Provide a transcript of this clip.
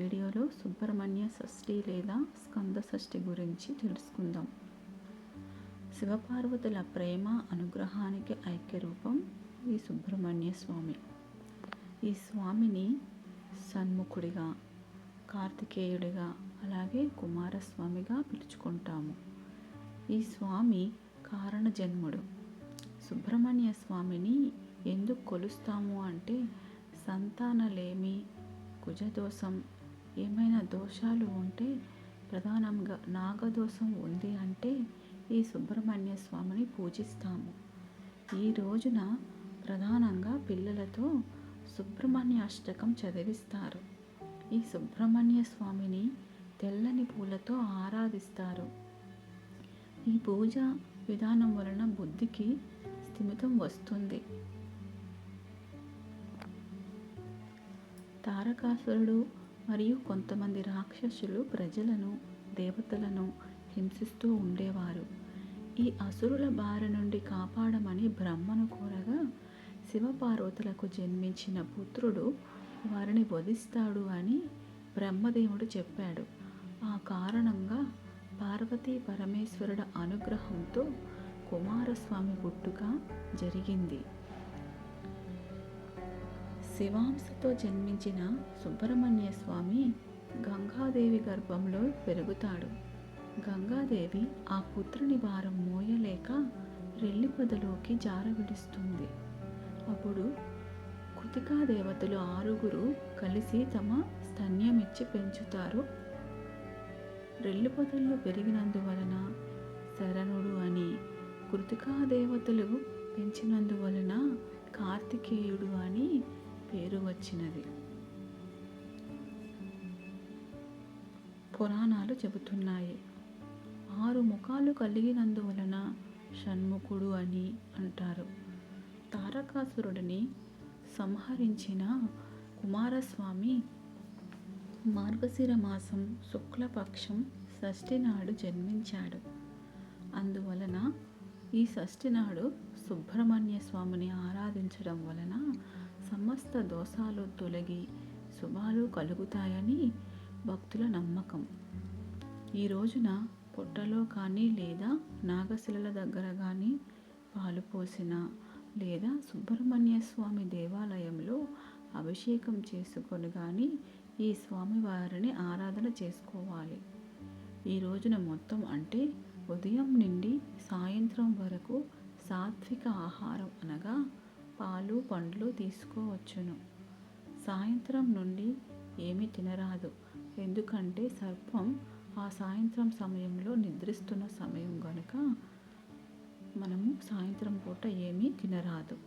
వీడియోలో సుబ్రహ్మణ్య షష్ఠి లేదా స్కంద షష్ఠి గురించి తెలుసుకుందాం. శివపార్వతుల ప్రేమ అనుగ్రహానికి ఐక్యరూపం ఈ సుబ్రహ్మణ్య స్వామి. ఈ స్వామిని సన్ముఖుడిగా కార్తికేయుడిగా అలాగే కుమారస్వామిగా పిలుచుకుంటాము. ఈ స్వామి కారణజన్ముడు. సుబ్రహ్మణ్య స్వామిని ఎందుకు కొలుస్తాము అంటే సంతానలేమి కుజదోషం ఏమైనా దోషాలు ఉంటే ప్రధానంగా నాగదోషం ఉంది అంటే ఈ సుబ్రహ్మణ్య స్వామిని పూజిస్తాము. ఈ రోజున ప్రధానంగా పిల్లలతో సుబ్రహ్మణ్య అష్టకం చదివిస్తారు. ఈ సుబ్రహ్మణ్య స్వామిని తెల్లని పూలతో ఆరాధిస్తారు. ఈ పూజ విధానం వలన బుద్ధికి స్థిమితం వస్తుంది. తారకాసురుడు మరియు కొంతమంది రాక్షసులు ప్రజలను దేవతలను హింసిస్తూ ఉండేవారు. ఈ అసురుల బారి నుండి కాపాడమని బ్రహ్మను కోరగా శివపార్వతులకు జన్మించిన పుత్రుడు వారిని వధిస్తాడు అని బ్రహ్మదేవుడు చెప్పాడు. ఆ కారణంగా పార్వతీ పరమేశ్వరుడు అనుగ్రహంతో కుమారస్వామి పుట్టుక జరిగింది. శివాంశతో జన్మించిన సుబ్రహ్మణ్య స్వామి గంగాదేవి గర్భంలో పెరుగుతాడు. గంగాదేవి ఆ పుత్రుని భారం మోయలేక రెల్లిపొదలోకి జారవిడుస్తుంది. అప్పుడు కృతికా దేవతలు ఆరుగురు కలిసి తమ స్తన్యమిచ్చి పెంచుతారు. రెల్లిపొదల్లో పెరిగినందువలన శరణుడు అని కృతికా దేవతలు పెంచినందువలన కార్తికేయుడు అని పేరు వచ్చినది. పురాణాలు చెబుతున్నాయి. ఆరు ముఖాలు కలిగినందువలన షణ్ముఖుడు అని అంటారు. తారకాసురుడిని సంహరించిన కుమారస్వామి మార్గశిర మాసం శుక్లపక్షం షష్ఠి నాడు జన్మించాడు. అందువలన ఈ షష్ఠి నాడు సుబ్రహ్మణ్య స్వామిని ఆరాధించడం వలన సమస్త దోషాలు తొలగి శుభాలు కలుగుతాయని భక్తుల నమ్మకం. ఈ రోజున పుట్టలో కానీ లేదా నాగశిలల దగ్గర కానీ పాలు పోసిన లేదా సుబ్రహ్మణ్య స్వామి దేవాలయంలో అభిషేకం చేసుకొని కానీ ఈ స్వామివారిని ఆరాధన చేసుకోవాలి. ఈ రోజున మొత్తం అంటే ఉదయం నుండి సాయంత్రం వరకు సాత్విక ఆహారం అనగా పాలు పండ్లు తీసుకోవచ్చును. సాయంత్రం నుండి ఏమీ తినరాదు. ఎందుకంటే సర్పం ఆ సాయంత్రం సమయంలో నిద్రిస్తున్న సమయం కనుక మనము సాయంత్రం పూట ఏమీ తినరాదు.